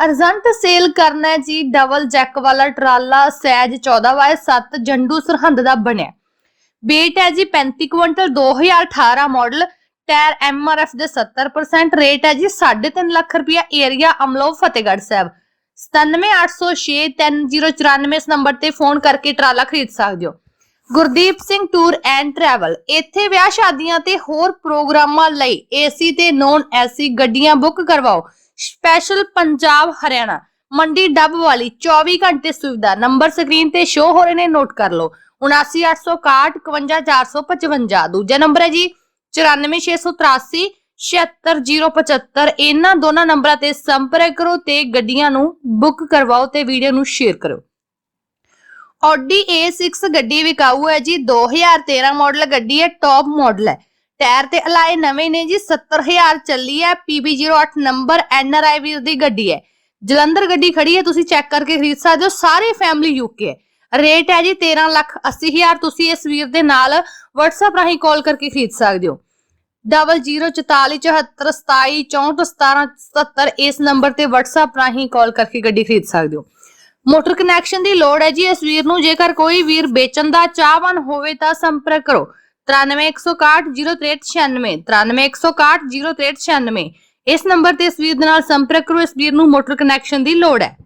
Urgent sale ਕਰਨਾ ਹੈ ਜੀ, ਡਬਲ ਜੈਕ ਵਾਲਾ ਟਰਾਲਾ ਸੈਜ 14/7 ਜੰਡੂ ਸਰਹੰਦ ਦਾ ਬਣਿਆ। weight ਹੈ ਜੀ 35 ਕੁਇੰਟਲ 2018 ਮਾਡਲ ਟਾਇਰ ਐਮਆਰਐਫ ਦੇ 70% ਰੇਟ ਹੈ ਜੀ 3.5 ਲੱਖ ਰੁਪਇਆ ਏਰੀਆ ਅਮਲੋ ਫਤਿਹਗੜ੍ਹ ਸਾਹਿਬ। 9780639094 ਇਸ ਨੰਬਰ ਤੇ ਫੋਨ ਕਰਕੇ ਟਰਾਲਾ ਖਰੀਦ ਸਕਦੇ ਹੋ। Gurdeep Singh tour and travel ਇੱਥੇ ਵਿਆਹ ਸ਼ਾਦੀਆਂ ਤੇ ਹੋਰ ਪ੍ਰੋਗਰਾਮਾਂ ਲਈ ਏਸੀ ਤੇ ਨੌਨ ਏਸੀ ਗੱਡੀਆਂ ਬੁੱਕ ਕਰਵਾਓ। ਸਪੈਸ਼ਲ ਪੰਜਾਬ ਹਰਿਆਣਾ। ਮੰਡੀ ਡੱਬ ਵਾਲੀ 24 ਘੰਟੇ ਸੁਵਿਧਾ। ਨੰਬਰ ਸਕਰੀਨ ਤੇ ਸ਼ੋ ਹੋ ਰਹੇ ਨੇ ਨੋਟ ਕਰ ਲਓ। 79861 51455 ਦੂਜਾ ਨੰਬਰ ਹੈ ਜੀ 94683 76075 ਇਹਨਾਂ ਦੋਨਾਂ ਨੰਬਰਾਂ ਤੇ ਸੰਪਰਕ ਕਰੋ ਤੇ ਗੱਡੀਆਂ ਨੂੰ ਬੁੱਕ ਕਰਵਾਓ ਤੇ ਵੀਡੀਓ ਨੂੰ ਸ਼ੇਅਰ ਕਰੋ Audi A6 ਗੱਡੀ ਵਿਕਾਊ ਹੈ ਜੀ। 2013 ਮਾਡਲ ਗੱਡੀ ਹੈ ਟੌਪ ਮਾਡਲ ਹੈ। ਟਾਇਰ ਤੇ ਅਲਾਈ ਨਵੇਂ ਨੇ ਜੀ 70000 ਚੱਲੀ ਹੈ PB08 ਨੰਬਰ NRI ਵੀਰ ਦੀ ਗੱਡੀ ਹੈ। ਜਲੰਧਰ ਗੱਡੀ ਖੜੀ ਹੈ, ਤੁਸੀਂ ਚੈੱਕ ਕਰਕੇ ਖਰੀਦ ਸਕਦੇ ਹੋ, ਸਾਰੀ ਫੈਮਿਲੀ ਯੂਕੇ ਹੈ। ਰੇਟ ਹੈ ਜੀ 13 ਲੱਖ 80000 ਤੁਸੀਂ ਇਸ ਵੀਰ ਦੇ ਨਾਲ WhatsApp ਰਾਹੀਂ ਕਾਲ ਕਰਕੇ ਖਰੀਦ ਸਕਦੇ ਹੋ। ਡਬਲ 04474276417 ਇਸ ਨੰਬਰ ਤੇ WhatsApp ਰਾਹੀਂ ਕਾਲ ਕਰਕੇ ਗੱਡੀ ਖਰੀਦ ਸਕਦੇ ਹੋ। ਮੋਟਰ ਕਨੈਕਸ਼ਨ ਦੀ ਲੋੜ ਹੈ ਜੀ, ਇਸ ਵੀਰ ਨੂੰ ਜੇਕਰ ਕੋਈ ਵੀਰ ਵੇਚਣ ਦਾ ਚਾਹਵਾਨ ਹੋਵੇ ਤਾਂ ਸੰਪਰਕ ਕਰੋ। 9316600396 9316600396 ਇਸ ਨੰਬਰ ਤੇ ਇਸ ਵੀਰ ਦੇ ਨਾਲ ਸੰਪਰਕ ਕਰੋ, ਇਸ ਵੀਰ ਨੂੰ ਮੋਟਰ ਕਨੈਕਸ਼ਨ ਦੀ ਲੋੜ ਹੈ।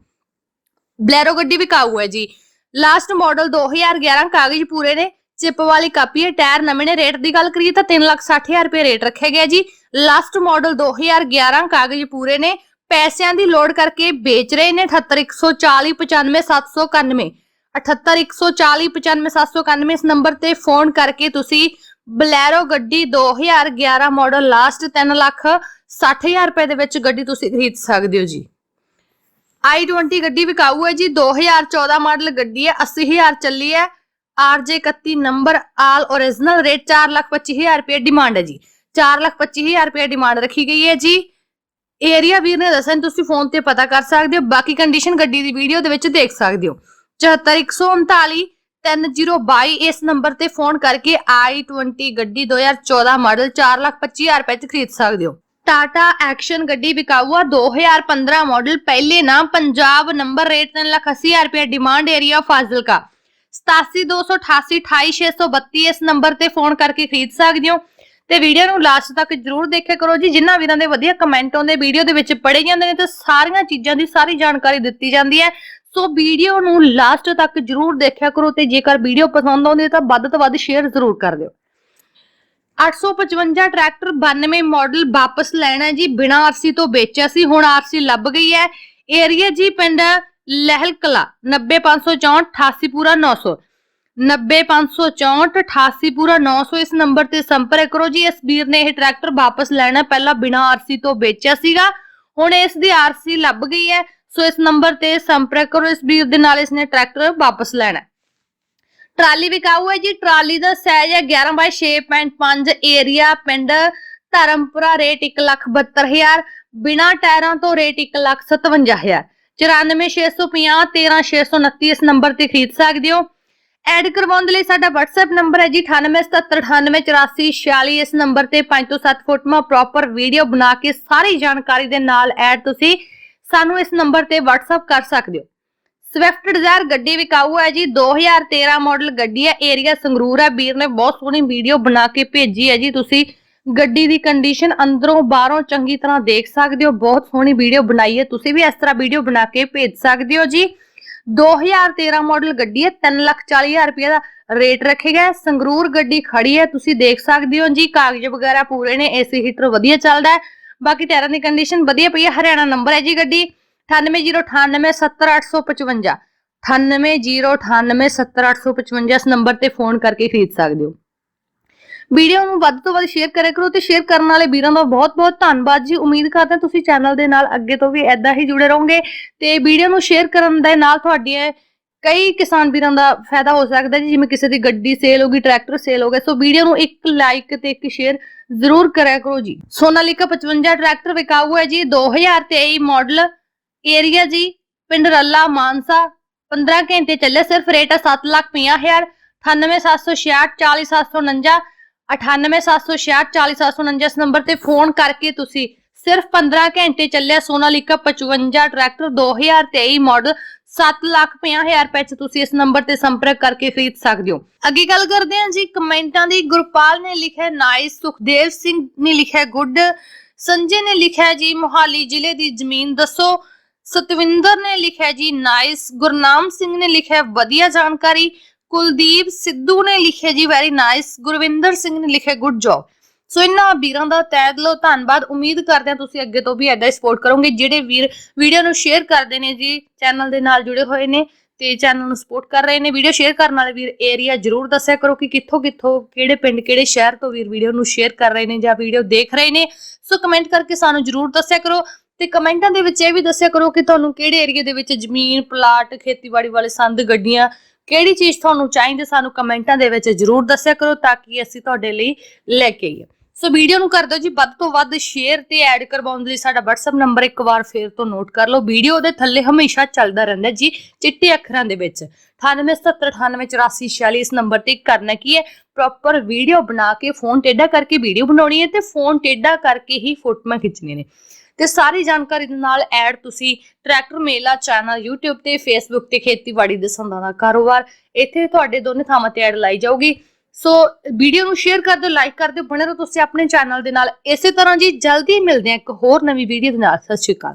ਬਲੈਰੋ ਗੱਡੀ ਵਿਕਾਊ ਹੈ ਜੀ। ਲਾਸਟ ਮਾਡਲ 2011 ਕਾਗਜ਼ ਪੂਰੇ ਨੇ, ਚਿਪ ਵਾਲੀ ਕਾਪੀ ਹੈ, ਟਾਇਰ ਨਵੇਂ ਨੇ, ਰੇਟ ਦੀ ਗੱਲ ਕਰੀਏ ਤਾਂ 360000 ਰੁਪਏ ਰੇਟ ਰੱਖਿਆ ਗਿਆ ਜੀ। ਲਾਸਟ ਮਾਡਲ 2011 ਕਾਗਜ਼ ਪੂਰੇ ਨੇ, ਪੈਸਿਆਂ ਦੀ ਲੋੜ ਕਰਕੇ ਵੇਚ ਰਹੇ ਨੇ 78140 7814095791 ਇਸ ਨੰਬਰ ਤੇ ਫੋਨ ਕਰਕੇ ਤੁਸੀਂ ਬਲੈਰੋ ਗੱਡੀ 2011 ਮਾਡਲ ਲਾਸਟ 3 ਲੱਖ 60000 ਰੁਪਏ ਦੇ ਵਿੱਚ ਗੱਡੀ ਤੁਸੀਂ ਖਰੀਦ ਸਕਦੇ ਹੋ ਜੀ। i20 ਗੱਡੀ ਵਿਕਾਊ ਹੈ ਜੀ 2014 ਮਾਡਲ ਗੱਡੀ ਹੈ 80000 ਚੱਲੀ ਹੈ। RJ31 ਨੰਬਰ ਆਲ origignal ਰੇਟ 425000 ਰੁਪਏ ਡਿਮਾਂਡ ਹੈ ਜੀ। 425000 ਰੁਪਏ ਡਿਮਾਂਡ ਰੱਖੀ ਗਈ ਹੈ ਜੀ। ਏਰੀਆ ਵੀਰ ਨੇ ਦੱਸਣ ਤੁਸੀਂ ਫੋਨ ਤੇ ਪਤਾ ਕਰ ਸਕਦੇ ਹੋ, ਬਾਕੀ ਕੰਡੀਸ਼ਨ ਗੱਡੀ ਦੀ ਵੀਡੀਓ ਦੇ ਵਿੱਚ ਦੇਖ ਸਕਦੇ ਹੋ। 74139 3022 ਇਸ ਨੰਬਰ ਤੇ ਫੋਨ ਕਰਕੇ i20 ਗੱਡੀ 2014 ਮਾਡਲ 425000 ਰੁਪਏ ਚ ਖਰੀਦ ਸਕਦੇ ਹੋ। ਟਾਟਾ ਐਕਸ਼ਨ ਗੱਡੀ ਵਿਕਾਊ 2015 ਮਾਡਲ, ਪਹਿਲੇ ਨਾ ਪੰਜਾਬ ਨੰਬਰ ਰੇਟ 380000 ਰੁਪਏ, ਡਿਮਾਂਡ ਏਰੀਆ ਫਾਜ਼ਿਲਕਾ। 8728828632 ਇਸ ਨੰਬਰ ਤੇ ਫੋਨ ਕਰਕੇ ਖਰੀਦ ਸਕਦੇ ਹੋ। ਤੇ ਵੀਡੀਓ ਨੂੰ ਲਾਸਟ ਤੱਕ ਜਰੂਰ ਦੇਖਿਆ ਕਰੋ ਜੀ, ਜਿਨ੍ਹਾਂ ਵੀਰਾਂ ਦੇ ਵਧੀਆ ਕਮੈਂਟ ਆਉਂਦੇ, ਵੀਡੀਓ ਦੇ ਵਿੱਚ ਪੜੇ ਜਾਂਦੇ ਨੇ, ਤੇ ਸਾਰੀਆਂ ਚੀਜ਼ਾਂ ਦੀ ਸਾਰੀ ਜਾਣਕਾਰੀ ਦਿੱਤੀ ਜਾਂਦੀ ਹੈ। ਸੋ ਵੀਡੀਓ ਨੂੰ ਲਾਸਟ ਤੱਕ ਜਰੂਰ ਦੇਖਿਆ ਕਰੋ ਤੇ ਜੇਕਰ ਵੀਡੀਓ ਪਸੰਦ ਆਉਂਦੀ ਤਾਂ ਵੱਧ ਤੋਂ ਵੱਧ ਸ਼ੇਅਰ ਜ਼ਰੂਰ ਕਰ ਦਿਓ। 855 ਟਰੈਕਟਰ 92 ਮਾਡਲ ਵਾਪਸ ਲੈਣਾ ਹੈ ਜੀ, ਬਿਨਾ ਆਰਸੀ ਤੋਂ ਵੇਚਿਆ ਸੀ, ਹੁਣ ਆਰਸੀ ਲੱਭ ਗਈ ਹੈ। ਏਰੀਆ ਜੀ ਪਿੰਡ ਲਹਿਲ ਕਲਾ 90564 88 ਪੂਰਾ 900 90564 88 ਪੂਰਾ 900 ਇਸ ਨੰਬਰ ਤੇ ਸੰਪਰਕ ਕਰੋ ਜੀ, ਇਸ ਵੀਰ ਨੇ ਇਹ ਟਰੈਕਟਰ ਵਾਪਸ ਲੈਣਾ ਪਹਿਲਾਂ ਬਿਨਾ ਆਰਸੀ ਤੋਂ ਵੇਚਿਆ ਸੀਗਾ, ਹੁਣ ਇਸ ਦੀ ਆਰਸੀ ਲੱਭ ਗਈ ਹੈ। ਸੋ ਇਸ ਨੰਬਰ ਤੇ ਸੰਪਰਕ ਕਰੋ, ਇਸ ਵੀਰ ਦੇ ਨਾਲ ਇਸਨੇ ਟਰੈਕਟਰ ਵਾਪਸ ਲੈਣਾ ਟਰਾਲੀ ਵਿਕਾਊ ਹੈ ਜੀ, ਟਰਾਲੀ ਦਾ ਸਾਈਜ਼ ਹੈ 11 ਬਾਈ 6.5 ਏਰੀਆ ਪਿੰਡ ਧਰਮਪੁਰਾ ਰੇਟ 172000 ਬਿਨਾ ਟਾਇਰਾਂ ਤੋਂ ਰੇਟ 157000 94650 ਇਸ ਨੰਬਰ ਤੇ ਖਰੀਦ ਸਕਦੇ ਹੋ। ਐਡ ਕਰਵਾਉਣ ਦੇ ਲਈ ਸਾਡਾ WhatsApp ਨੰਬਰ ਹੈ ਜੀ 9877988446 ਇਸ ਨੰਬਰ ਤੇ 5 ਤੋਂ 7 ਫੋਟੋਆਂ ਪ੍ਰੋਪਰ ਵੀਡੀਓ ਬਣਾ ਕੇ ਸਾਰੀ ਜਾਣਕਾਰੀ ਦੇ ਨਾਲ ਐਡ ਤੁਸੀਂ ਸਾਨੂੰ ਇਸ ਨੰਬਰ ਤੇ WhatsApp ਕਰ ਸਕਦੇ ਹੋ। ਸਵਿਫਟ ਡਿਜ਼ਾਇਰ ਗੱਡੀ ਵਿਕਾਊ ਹੈ ਜੀ 2013 ਮਾਡਲ ਗੱਡੀ ਹੈ ਏਰੀਆ ਸੰਗਰੂਰ ਹੈ। ਵੀਰ ਨੇ ਬਹੁਤ ਸੋਹਣੀ ਵੀਡੀਓ ਬਣਾ ਕੇ ਭੇਜੀ ਹੈ ਜੀ, ਤੁਸੀਂ ਗੱਡੀ ਦੀ ਕੰਡੀਸ਼ਨ ਅੰਦਰੋਂ ਬਾਹਰੋਂ ਚੰਗੀ ਤਰ੍ਹਾਂ ਦੇਖ ਸਕਦੇ ਹੋ, ਬਹੁਤ ਸੋਹਣੀ ਵੀਡੀਓ ਬਣਾਈ ਹੈ। ਤੁਸੀਂ ਵੀ ਇਸ ਤਰ੍ਹਾਂ ਵੀਡੀਓ ਬਣਾ ਕੇ ਭੇਜ ਸਕਦੇ ਹੋ ਜੀ। 2013 ਮਾਡਲ ਗੱਡੀ ਹੈ 340000 ਰੁਪਏ ਦਾ ਰੇਟ ਰੱਖੇਗਾ ਸੰਗਰੂਰ ਗੱਡੀ ਖੜੀ ਹੈ, ਤੁਸੀਂ ਦੇਖ ਸਕਦੇ ਹੋ ਜੀ, ਕਾਗਜ਼ ਵਗੈਰਾ ਪੂਰੇ ਨੇ ਏਸੀ ਹੀਟਰ ਵਧੀਆ ਚੱਲਦਾ ਹੈ। ਬਾਕੀ ਟਾਇਰਾਂ ਦੀ ਕੰਡੀਸ਼ਨ ਵਧੀਆ ਪਈ ਹੈ। ਹਰਿਆਣਾ ਨੰਬਰ ਹੈ ਜੀ ਗੱਡੀ। 9809870855 9809870855 ਇਸ ਨੰਬਰ ਤੇ ਫੋਨ ਕਰਕੇ ਖਰੀਦ ਸਕਦੇ ਹੋ। ਵੀਡੀਓ ਨੂੰ ਵੱਧ ਤੋਂ ਵੱਧ ਸ਼ੇਅਰ ਕਰਿਆ ਕਰੋ ਤੇ ਸ਼ੇਅਰ ਕਰਨ ਵਾਲੇ ਵੀਰਾਂ ਦਾ ਬਹੁਤ-ਬਹੁਤ ਧੰਨਵਾਦ ਜੀ। ਉਮੀਦ ਕਰਦੇ ਤੁਸੀਂ ਚੈਨਲ ਦੇ ਨਾਲ ਅੱਗੇ ਤੋਂ ਵੀ ਐਦਾਂ ਹੀ ਜੁੜੇ ਰਹੋਗੇ ਤੇ ਵੀਡੀਓ ਨੂੰ ਸ਼ੇਅਰ ਕਰਨ ਦੇ ਨਾਲ ਤੁਹਾਡੀਆਂ ਕਈ ਕਿਸਾਨ ਵੀਰਾਂ ਦਾ ਫਾਇਦਾ ਹੋ ਸਕਦਾ ਜੀ, ਜਿਵੇਂ ਕਿਸੇ ਦੀ ਗੱਡੀ ਸੇਲ ਹੋ ਗਈ ਟਰੈਕਟਰ ਸੇਲ ਹੋ ਗਿਆ। ਸੋ ਵੀਡੀਓ ਨੂੰ ਇੱਕ ਲਾਈਕ ਤੇ ਇੱਕ ਸ਼ੇਅਰ ਜ਼ਰੂਰ ਕਰਿਆ ਕਰੋ ਜੀ। ਸੋਨਾਲੀਕਾ 55 ਟਰੈਕਟਰ ਵਿਕਾਊ ਹੈ ਜੀ 2023 ਮਾਡਲ ਏਰੀਆ ਜੀ, ਪਿੰਡ ਰੱਲਾ, ਮਾਨਸਾ 15 ਘੰਟੇ ਚੱਲੇ ਸਿਰਫ ਰੇਟ ਹੈ 7 ਲੱਖ 50 98766 98766 ਇਸ ਨੰਬਰ ਤੇ ਫੋਨ ਕਰਕੇ ਤੁਸੀਂ ਸਿਰਫ 15 ਘੰਟੇ ਚੱਲਿਆ ਸੋਨਾਲੀਕਾ 55 ਟਰੈਕਟਰ 2023 ਮਾਡਲ 7 ਲੱਖ 50 ਹਜ਼ਾਰ ਰੁਪਏ ਚ ਤੁਸੀਂ ਇਸ ਨੰਬਰ ਤੇ ਸੰਪਰਕ ਕਰਕੇ ਖਰੀਦ ਸਕਦੇ ਹੋ। ਅੱਗੇ ਗੱਲ ਕਰਦੇ ਹਾਂ ਜੀ, ਕਮੈਂਟਾਂ ਦੀ। ਗੁਰਪਾਲ ਨੇ ਲਿਖਿਆ ਨਾਈਸ ਸੁਖਦੇਵ ਸਿੰਘ ਨੇ ਲਿਖਿਆ, ਗੁੱਡ। ਸੰਜੇ ਨੇ ਲਿਖਿਆ ਜੀ, ਮੋਹਾਲੀ ਜ਼ਿਲ੍ਹੇ ਦੀ ਜ਼ਮੀਨ ਦੱਸੋ। ਸਤਵਿੰਦਰ ਨੇ ਲਿਖਿਆ ਜੀ ਨਾਈਸ ਗੁਰਨਾਮ ਸਿੰਘ ਨੇ ਲਿਖਿਆ, ਵਧੀਆ ਜਾਣਕਾਰੀ। ਕੁਲਦੀਪ ਸਿੱਧੂ ਨੇ ਲਿਖਿਆ ਜੀ ਵੈਰੀ ਨਾਈਸ ਗੁਰਵਿੰਦਰ ਸਿੰਘ ਨੇ ਲਿਖਿਆ ਗੁੱਡ ਜੌਬ ਸੋ ਇਹਨਾਂ ਵੀਰਾਂ ਦਾ ਤਹਿ ਦਿਲੋਂ ਧੰਨਵਾਦ। ਉਮੀਦ ਕਰਦੇ ਹਾਂ ਤੁਸੀਂ ਅੱਗੇ ਤੋਂ ਵੀ ਐਡਾ ਸਪੋਰਟ ਕਰੋਗੇ। ਜਿਹੜੇ ਵੀਰ ਵੀਡੀਓ ਨੂੰ ਸ਼ੇਅਰ ਕਰਦੇ ਨੇ ਜੀ ਚੈਨਲ ਦੇ ਨਾਲ ਜੁੜੇ ਹੋਏ ਨੇ ਤੇ ਚੈਨਲ ਨੂੰ ਸਪੋਰਟ ਕਰ ਰਹੇ ਨੇ। ਵੀਡੀਓ ਸ਼ੇਅਰ ਕਰਨ ਵਾਲੇ ਵੀਰ ਏਰੀਆ ਜਰੂਰ ਦੱਸਿਆ ਕਰੋ ਕਿ ਕਿੱਥੋਂ ਕਿੱਥੋਂ, ਕਿਹੜੇ ਪਿੰਡ, ਕਿਹੜੇ ਸ਼ਹਿਰ ਤੋਂ ਵੀਰ ਵੀਡੀਓ ਨੂੰ ਸ਼ੇਅਰ ਕਰ ਰਹੇ ਨੇ ਜਾਂ ਵੀਡੀਓ ਦੇਖ ਰਹੇ ਨੇ। ਸੋ ਕਮੈਂਟ ਕਰਕੇ ਸਾਨੂੰ ਜਰੂਰ ਦੱਸਿਆ ਕਰੋ ਤੇ ਕਮੈਂਟਾਂ ਦੇ ਵਿੱਚ ਇਹ ਵੀ ਦੱਸਿਆ ਕਰੋ ਕਿ ਤੁਹਾਨੂੰ ਕਿਹੜੇ ਏਰੀਆ ਦੇ ਵਿੱਚ ਜ਼ਮੀਨ ਪਲਾਟ ਖੇਤੀਬਾੜੀ ਵਾਲੇ ਸੰਦ, ਗੱਡੀਆਂ ਕਿਹੜੀ ਚੀਜ਼ ਤੁਹਾਨੂੰ ਚਾਹੀਦੀ ਸਾਨੂੰ ਕਮੈਂਟਾਂ ਦੇ ਵਿੱਚ ਜਰੂਰ ਦੱਸਿਆ ਕਰੋ ਤਾਂ ਕਿ ਅਸੀਂ ਤੁਹਾਡੇ ਲਈ ਲੈ ਕੇ ਆਈਏ। ਸੋ ਵੀਡੀਓ ਨੂੰ ਕਰ ਦਿਓ ਜੀ, ਵੱਧ ਤੋਂ ਵੱਧ ਸ਼ੇਅਰ ਤੇ ਐਡ ਕਰਵਾਉਣ ਲਈ ਸਾਡਾ WhatsApp ਨੰਬਰ ਇੱਕ ਵਾਰ ਫੇਰ ਤੋਂ ਨੋਟ ਕਰ ਲਓ। ਵੀਡੀਓ ਦੇ ਥੱਲੇ ਹਮੇਸ਼ਾ ਚੱਲਦਾ ਰਹਿੰਦਾ ਜੀ, ਚਿੱਟੇ ਅੱਖਰਾਂ ਦੇ ਵਿੱਚ। 9877988446 ਇਸ ਨੰਬਰ ਤੇ ਕਰਨਾ ਕੀ ਹੈ? ਪ੍ਰੋਪਰ ਵੀਡੀਓ ਬਣਾ ਕੇ ਫੋਨ ਟੇਢਾ ਕਰਕੇ ਵੀਡੀਓ ਬਣਾਉਣੀ ਹੈ ਤੇ ਫੋਨ ਟੇਢਾ ਕਰਕੇ ਹੀ ਫੋਟੋਆਂ ਖਿੱਚਣੀਆਂ ਨੇ। ਤੇ ਸਾਰੀ ਜਾਣਕਾਰੀ ਦੇ ਨਾਲ ਐਡ ਤੁਸੀਂ ਟਰੈਕਟਰ ਮੇਲਾ ਚੈਨਲ YouTube ਤੇ Facebook ਤੇ ਖੇਤੀਬਾੜੀ ਦੇ ਸੰਦਾਂ ਦਾ ਕਾਰੋਬਾਰ, ਇੱਥੇ ਤੁਹਾਡੇ ਦੋਨੇ ਥਾਵਾਂ ਤੇ ਐਡ ਲਾਈ ਜਾਊਗੀ। ਸੋ ਵੀਡੀਓ ਨੂੰ ਸ਼ੇਅਰ ਕਰ ਦਿਓ ਲਾਈਕ ਕਰ ਦਿਓ, ਬਣੇ ਰਹੋ ਤੁਸੀਂ ਆਪਣੇ ਚੈਨਲ ਦੇ ਨਾਲ। ਇਸੇ ਤਰ੍ਹਾਂ ਜੀ, ਜਲਦੀ ਮਿਲਦੇ ਹਾਂ ਇੱਕ ਹੋਰ ਨਵੀਂ ਵੀਡੀਓ ਦੇ ਨਾਲ। ਸਤਿ ਸ਼੍ਰੀ ਅਕਾਲ।